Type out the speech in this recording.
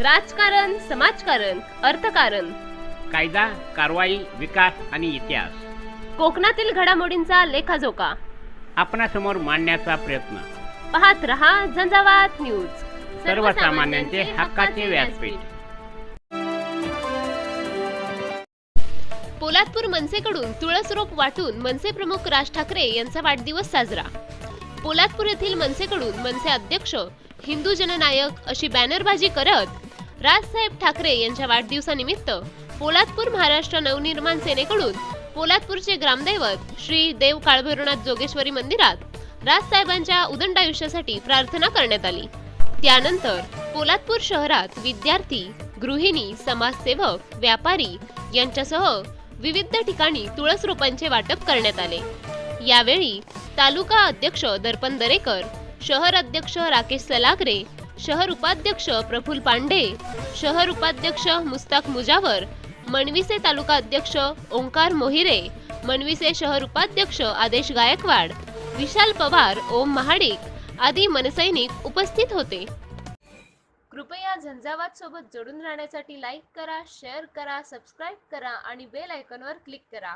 राजकारण समाजकारण अर्थकारण. कायदा कारवाई विकास आणि इतिहास. कोकणातील घडामोडींचा लेखाजोखा. आपणासमोर मांडण्याचा प्रयत्न. पाहत रहा झंझावात न्यूज. सर्वसामान्यांचे हक्काचे व्यासपीठ. पोलादपूर मनसेकडून तुळस रोप वाटून मनसे प्रमुख राज ठाकरे यांचा वाढदिवस साजरा. पोलादपूर येथील मनसेकडून मनसे अध्यक्ष हिंदू जननायक अशी बॅनरबाजी करत राजसाहेब ठाकरे यांच्या वाढदिवसानिमित्त पोलादपूर महाराष्ट्र नवनिर्माण सेनेकडून पोलादपूरचे ग्रामदैवत श्री देव काळभैरवनाथ जोगेश्वरी मंदिरात राजसाहेबांच्या उदंड आयुष्यासाठी प्रार्थना करण्यात आली. त्यानंतर पोलादपूर शहरात विद्यार्थी गृहिणी समाजसेवक व्यापारी यांच्यासह विविध ठिकाणी तुळस रोपांचे वाटप करण्यात आले. यावेळी तालुका अध्यक्ष दर्पण दरेकर शहर अध्यक्ष राकेश सलागरे शहर उपाध्यक्ष प्रफुल पांडे शहर उपाध्यक्ष मुस्ताक मुजावर मनविसे तालुका अध्यक्ष ओंकार मोहिरे मनविसे शहर उपाध्यक्ष आदेश गायकवाड विशाल पवार ओम महाडिक आदी मनसैनिक उपस्थित होते. कृपया झंझावात सोबत जोडून राहण्यासाठी लाईक करा शेअर करा सबस्क्राईब करा आणि बेल आयकॉनवर क्लिक करा.